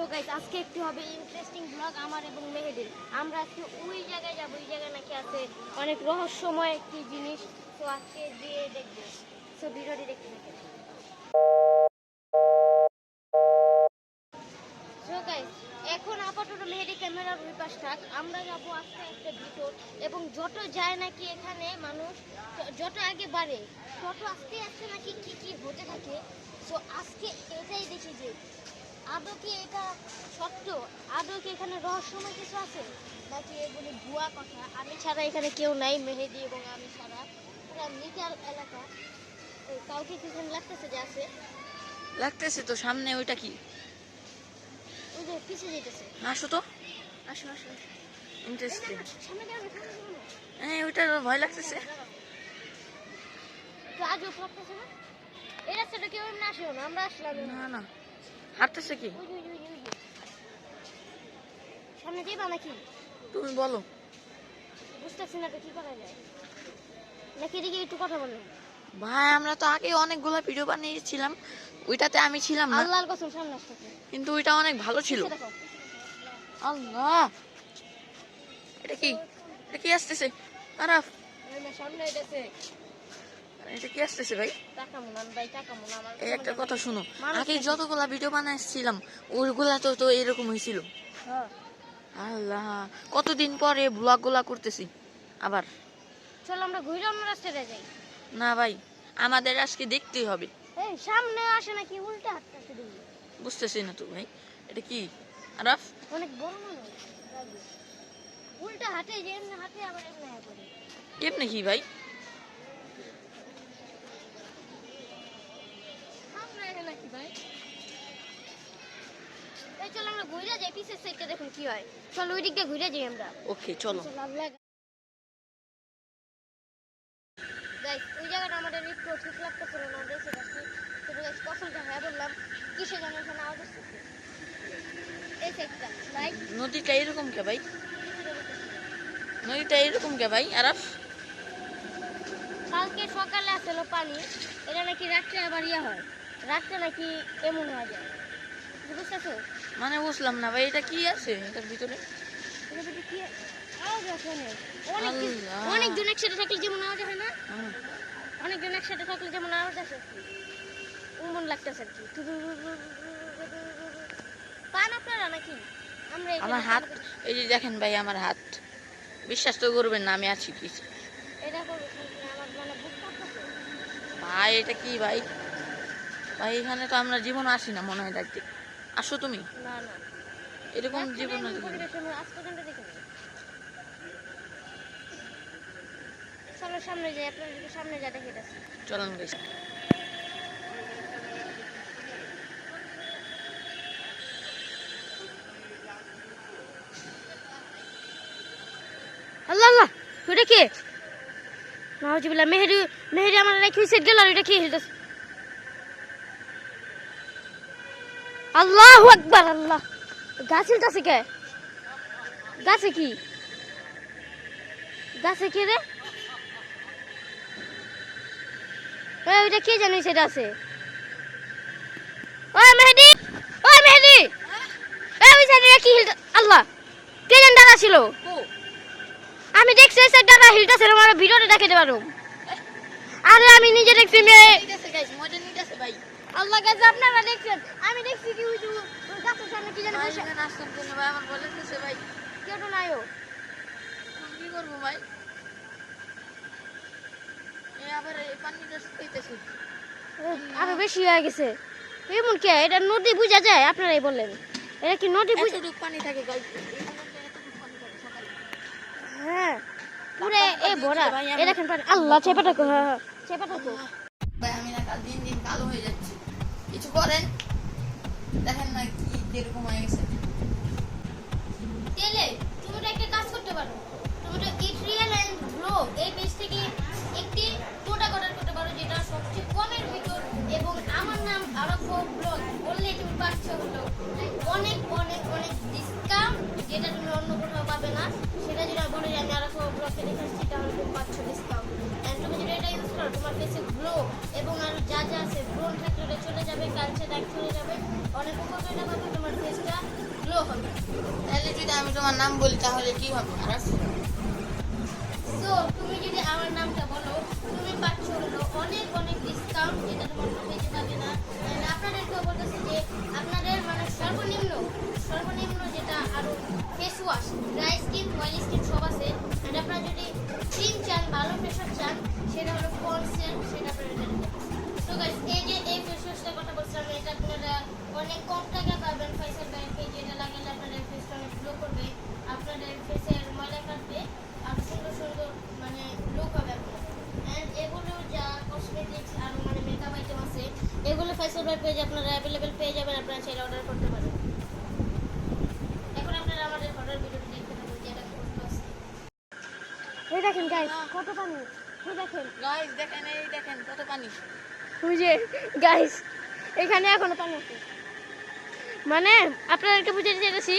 So guys আজকে হবে interesting blog আমার এবং মেহেদির। আমরা আজকে ওই জায়গায় যাব, ওই জায়গায় নাকি আছে অনেক রহস্যময় একটি জিনিস। তো আজকে সো ভিডিওটি দেখতে এখন আপাতত মেহেদি ক্যামেরার ওই পাশ থাক। আমরা যাব আজকে একটা ভিতর এবং যত যায় নাকি এখানে মানুষ, যত আগে বাড়ে, তত আস্তে আস্তে নাকি কি কি হতে থাকে। তো আজকে এটাই দেখি যে আদৌ কি এটা সত্য? আদৌ কি এখানে রহস্যময় কিছু আছে? নাকি এগুলি ভুয়া কথা? আমি ছাড়া এখানে কেউ নাই মেহেদি এবং আমি ছাড়া। পুরো নিটাল এলাকা। কাউকে কিছু লাগতেছে যে আছে? লাগতেছে তো সামনে ওইটা কি? ওই যে পিছিয়ে যেতেছে আসো তো। আসো আসো। ইন্টারেস্টিং হ্যাঁ ওইটা ভয় লাগতেছে। তো আজও ভাবতেছে না? এই রাস্তাটা কেউ এমনি আসেও না আমরা আসলাম না না। হাঁটতেছে কি। সামনে যাইবা নাকি? তুমি বলো। বুঝতেছি না কি করা যায়। নাকি এদিকে একটু কথা বললাম ভাই আমরা তো আগে অনেকগুলো ভিডিও বানিয়েছিলাম। ওইটাতে আমি ছিলাম না। আল্লাহর কসম সামনে কিন্তু ওইটা অনেক ভালো ছিল। আল্লাহ! এটা কি? এটা কি আসতেছে? আরাফ! সামনে এটা কি আসতেছে ভাই? মুনা এই একটা কথা শুনো আগে যতগুলা ভিডিও বানাইছিলাম ওইগুলা তো তো এরকম হয়েছিল হ্যাঁ আল্লাহ কতদিন পরে ব্লগগুলা করতেছি? আবার। চলো আমরা ঘুরে অন্য রাস্তায় যাই। না ভাই আমাদের আজকে দেখতেই হবে। এই সামনে আসে নাকি উল্টা হাতটা শুধু বুঝতেছি না তো ভাই এটা কি? আরাফ? অনেক বড় মানুষ উল্টা হাতে যে এমনি হাতে আবার এমনি হ্যাঁ করে এমনি কি ভাই? চলো আমরা ঘুরে যাই পিছের সাইডটা দেখুন কি হয়। চলো ওই দিকটা ঘুরে যাই আমরা। ওকে চলো। গাইস ওই জায়গাটা আমাদের একটু ঠিক লাগতেছিল না? দেখে যাচ্ছি তো গাইস কসলটা হ্যাঁ বললাম কিসে যেন এখানে আওয়াজ আসতেছে? এই সাইডটা রাইট নদীটা এরকম কে ভাই? নদীটা এরকম কে ভাই? আরাফ কালকে সকালে আসলো পানি। এটা নাকি রাত্রে আবার ইয়ে হয়। রাত্রে নাকি এমন হয়ে যায়। বুঝতেছো? মানে বুঝলাম না ভাই এটা কি আছে এটার ভিতরে? আছে। অনেকজন একসাথে থাকলে যেমন আওয়াজ হয় না। অনেকজন একসাথে থাকলে যেমন আওয়াজ আসে। উমন লাগতেছে আর কি। পান আপনারা নাকি? আমরা আমার হাত এই যে দেখেন ভাই আমার হাত। বিশ্বাস তো করবেন না আমি আছি কি এটা আমার মানে ভাই এটা কি ভাই? ভাই এখানে তো আমরা জীবন আসি না মনে হয় দেখতে আসো তুমি। না না। এরকম জীবন দেখিনি চলো সামনে যাই আপনার সামনে যা দেখে যাচ্ছি গেছি আল্লাহ আল্লাহ ওটা কে? নাউজুবিল্লাহ মেহেদি মেহেদি আমার রেখে সেট গেল এটা কি? হিলতেছে আল্লাহু আকবার আল্লাহ। গাছ হিলতেছে কে? গাছে কি? গাছে কে রে? ওইটা কে জানি সেটা আছে? ওই মেহেদি! ওই মেহেদি! ওই সাইডে কি হিলতে আল্লাহ কে জানি দাঁড়া ছিল? আমি দেখছি এই সাইডটা না হিলটা ছিল আমার ভিডিওতে দেখাতে পারো আরে আমি নিজে দেখছি মেয়ে মজা নিতেছে ভাই। আল্লাহ কাছে আপনারা দেখছেন আমি দেখছি কি ওই গাছের সামনে কি জানি বসে আসতাম কেন ভাই? আমার বলে দিতেছে ভাই। কেউ তো নাইও কি করব ভাই? এ আবার এই পানিটা শুকাইতেছে। আরও বেশি হয়ে গেছে। এমন কে এটা নদী বুঝা যায়? আপনারাই বললেন এটা কি নদী বুঝা পানি থাকে হ্যাঁ। পুরে এ ভরা। এ দেখেন পানি। আল্লাহ চেপাটা হ্যাঁ হ্যাঁ, চেপাটা করেন দেখেন না কি, কীরকম হয়ে গেছে। তেলে তুমি একটা কাজ করতে পারো। তুমি তো ইট রিয়েল এন্ড গ্লো এই পেজ থেকে একটি প্রোডাক্ট অর্ডার করতে পারো, যেটা সবচেয়ে কমের ভিতর। এবং আমার নাম আরফো ব্লগ বললেই তুমি পাচ্ছ হলো। অনেক অনেক অনেক ডিসকাউন্ট যেটা তুমি অন্য কোথাও পাবে না, সেটা যদি বলি আমি আরফো ব্লগকে দেখে আসছি, তাহলে তুমি পাচ্ছ ডিসকাউন্ট এটা ইউজ করো তোমার ফেসে গ্লো এবং আর যা যা আছে থাকলে ওটা চলে যাবে কালচে দাগ চলে যাবে। অনেক উপকারিতা পাবে তোমার ফেসটা হবে। তাহলে যদি আমি তোমার নাম বলি তাহলে কি হবে আর তো তুমি যদি আমার নামটা বলো তুমি পাচ্ছ হলো অনেক অনেক ডিসকাউন্ট যেটা তোমার পেতে পাবে না। আপনাদেরকেও বলতেছি যে আপনাদের মানে সর্বনিম্ন সর্বনিম্ন যেটা আরও face wash dry skin oily skin সব যদি ক্রিম চান ভালো প্রেশার চান সেটা হলো পন্সের সেটা কত পানি? এই দেখেন। গাইস দেখেন এই দেখেন কত পানি। বুঝে গাইস এখানে এখনও পানি আছে। মানে আপনাদেরকে বুঝে দিতেছি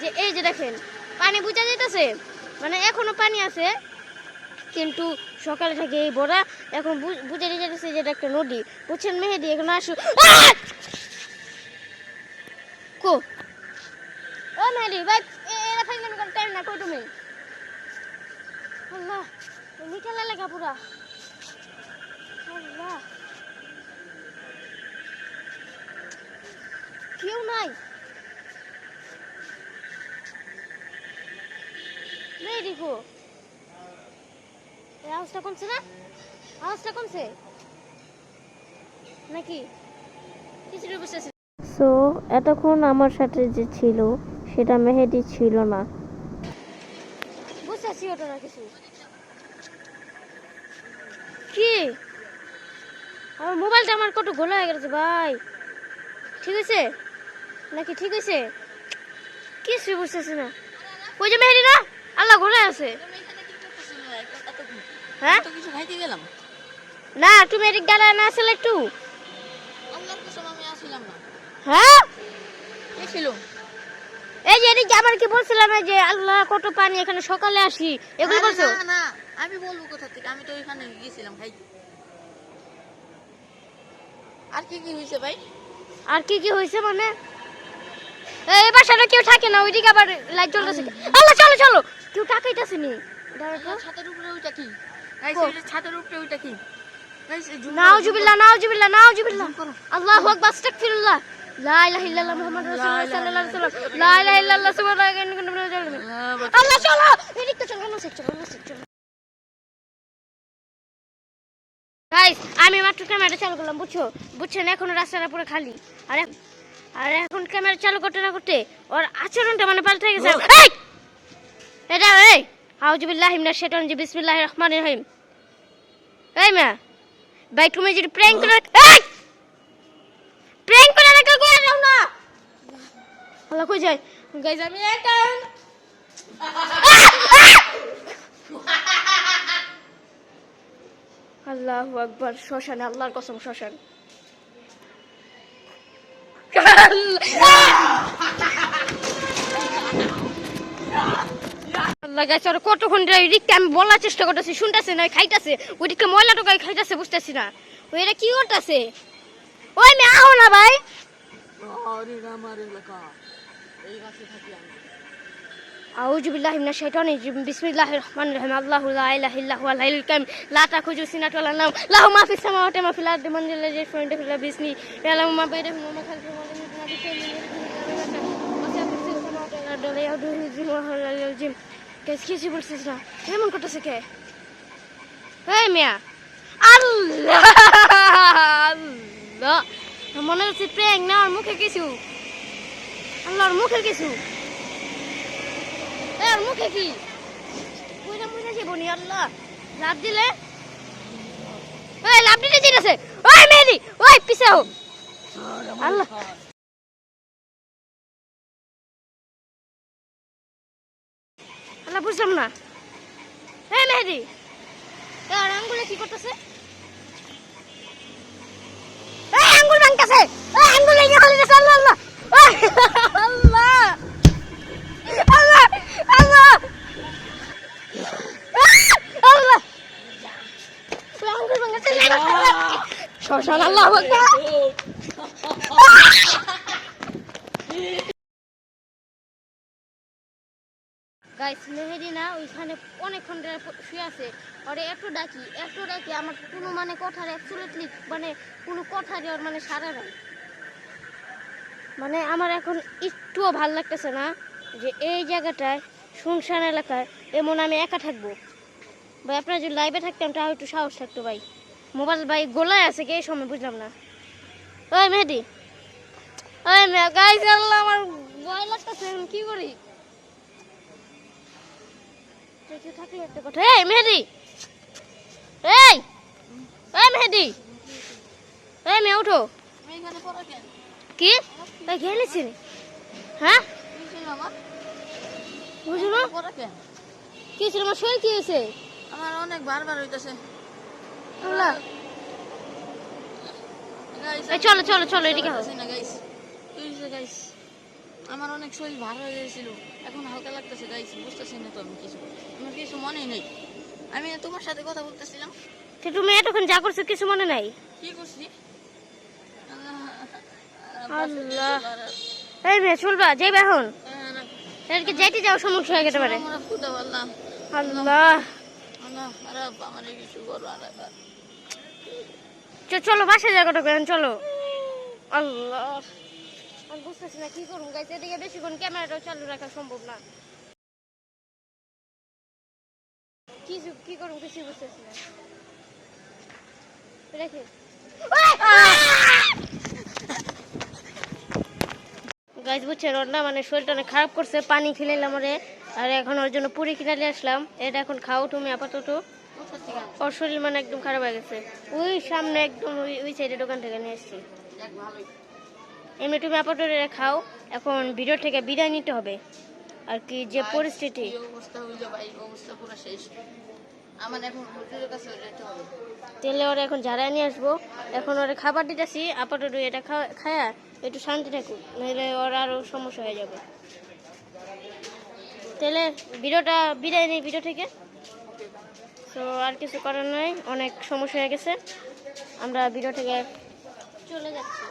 যে এই যে দেখেন পানি বুঝা যেতেছে মানে এখনও পানি আছে কিন্তু সকালে থেকে এই বড়া এখন বুঝে যেতেছে যে এটা একটা নদী। বুঝছেন মেহেদি এখন আসু। কো? ও মেহেদি ভাই এ- এরা ফাইলাম করে টাইম না কই তুমি আল্লাহ নিকালা লাগা পুরা। কেউ নাই। নেই দেখো এই আওয়াজটা কমছে না? আওয়াজটা কমছে? নাকি? কিছুটা বুঝতেছি সো এতক্ষণ আমার সাথে যে ছিল সেটা মেহেদি ছিল না। বুঝতেছি ওটা না কিছু। কি? আমার মোবাইলটা আমার কত ঘোলা হয়ে গেছে ভাই। ঠিক আছে নাকি ঠিক আছে কি কিছু বুঝতেছি না। ওই যে মেহেদি না আল্লাহ ঘোরা আছে? হ্যাঁ? না তুমি এদিক গালা না আসলে একটু। হ্যাঁ? ছিল? এই যে এদিকে আমার কি বলছিলাম যে আল্লাহ কত পানি এখানে সকালে আসি? এগুলো বলছো? না না আমি বলব কোথা থেকে? আমি তো ওইখানে গিয়েছিলাম খাইতে আর কি কি হয়েছে ভাই? আর কি কি হয়েছে মানে? এই বাসাটা কেউ থাকে না ওইদিকে আবার লাইট জ্বলতেছে আল্লাহ চলো চলো! কেউ টাকাইতেছে নি? ছাদের উপরে ওইটা কি? ওইটা ছাদের উপরে ওইটা কি? গাইস নাউজুবিল্লাহ নাউজুবিল্লাহ নাউজুবিল্লাহ আল্লাহু আকবার আস্তাগফিরুল্লাহ। চলো না। চলো! না চলো গাইস আমি মাত্র ক্যামেরা চালু করলাম বুঝছ? বুঝছেন এখন রাস্তাটা পুরো খালি। আর আর এখন ক্যামেরা চালু করতে না করতে ওর আচরণটা মানে পাল্টে গেছে। এই! এটা এই! আউযুবিল্লাহি মিনাশ শাইতানির রাজিম। বিসমিল্লাহির রহমানির রহিম। এই মা! ভাই তুমি যদি প্র্যাঙ্ক করে এই প্র্যাঙ্ক করে রাখা করে দাও না আল্লাহ কই যায়? গাইস আমি এটা আল্লাহু আকবার শ্মশানে আল্লাহর কসম শ্মশান। আল্লাহ গাছ আর কতক্ষণ ওইদিককে আমি বলার চেষ্টা করতেছি শুনতেছে না ওই খাইতেছে ওইদিকে ময়লা টোকাই খাইতেছে বুঝতেছি না। ওই এটা কি করতেছে? ওই মে আহো না ভাই। আরে আমার এলাকা। এই গাছে থাকি আমি أعوذ بالله من الشيطان الرجيم بسم الله الرحمن الرحيم الله لا إله إلا هو الحي القيوم لا تأخذه سنة ولا نوم له ما في السماوات وما في الأرض من ذا الذي يشفع عنده إلا بإذنه يعلم ما بينهم وما خلفهم ولا يحيطون بشيء من علمه وسع كرسيه السماوات والأرض ولا يؤوده حفظهما وهو العلي العظيم কেস কিছু বলছিস না কেমন করতেছে কে এই মিয়া আল্লাহ আল্লাহ মনে হচ্ছে প্রেং না ওর মুখে কিছু আল্লাহর মুখে কিছু? এ, আর মুখে কি? কইরা মইরা যাব নি আল্লাহ। লাভ দিলে? ওই লাভ দিতে চিনেছে ওই মেহেদি, ওই পিছে হো আল্লাহ। আল্লাহ, বুঝলাম না। এই মেহেদি। আর আঙ্গুলে কি করতেছে? এই আঙ্গুল ভাঙতেছে। এই আঙ্গুলে খালি গেছে আল্লাহ আল্লাহ। ওইখানে অনেকক্ষণ শুয়ে আছে। ওরে একটু ডাকি একটু ডাকি, আমার কোনো মানে কথার অ্যাবসলিউটলি মানে কোনো কথারই ওর মানে সারা নাই। মানে আমার এখন একটুও ভালো লাগতেছে না যে এই জায়গাটায় শুনশান এলাকায় এমন আমি একা থাকব। ভাই আপনারা যদি লাইভে থাকতাম তাহলে একটু সাহস থাকতো ভাই। মোবাইল ভাই গোলায় আছে কি এই সময় বুঝলাম না। ওই মেহেদি। ওই আমার ভয় লাগতেছে কি করি? থাকলে একটা কথা? এই মেহেদি! এই! এই মেহেদি! এই মেয়ে উঠো কি? এই খেলেছি হ্যাঁ? কি ছিল আমার বুঝলো না। পড়ো কেন কি ছিল? আমার শরীর কি হয়েছে? আমার অনেক বারবার হইতাছে। চলো চলো চলো এদিকে আমার অনেক শরীর ভার হয়ে গেছিল। এখন হালকা লাগতেছে গাইস বুঝতেছি না তো আমি কিছু। আমার কিছু মনেই নেই। আমি তোমার সাথে কথা বলতেছিলাম। তুমি এতক্ষণ যা করছ কিছু মনে নাই? কি করছি? আল্লাহ। এই মেয়ে চলবা যাইবে এখন। এদিকে যাইতে যাও সমস্যা হয়ে যেতে পারে। আল্লাহ। আল্লাহ কিছু করো আরে চ- চলো বাসায় কত করেন চলো। আল্লাহ। আমি বুঝতেছি না কি করব গাইছে এদিকে বেশিক্ষণ ক্যামেরাটাও চালু রাখা সম্ভব না। কি কি করব কিছু বুঝতেছি না। রেখে গাছ বুঝছেন ওর না মানে শরীরটা অনেক খারাপ করছে পানি খেলাইলাম ওরে। আর এখন ওর জন্য পুরি কিনে নিয়ে আসলাম। এটা এখন খাও তুমি আপাতত। ওর শরীর মানে একদম খারাপ হয়ে গেছে। ওই সামনে একদম ওই ওই সাইডে দোকান থেকে নিয়ে এসেছি। এমনি তুমি আপাতত এটা খাও। এখন ভিডিও থেকে বিদায় নিতে হবে। আর কি যে পরিস্থিতি। অবস্থা হইল ভাই? অবস্থা পুরো শেষ। তেলে ওরা এখন ঝাড়াই নিয়ে আসব। এখন ওরা খাবার দিতেছি, আপাতত এটা খায়া একটু শান্তি থাকুক, নাহলে ওর আরও সমস্যা হয়ে যাবে। তাহলে ভিডিওটা বিদায় নেই ভিডিও থেকে। তো আর কিছু করার নাই, অনেক সমস্যা হয়ে গেছে। আমরা ভিডিও থেকে চলে যাচ্ছি।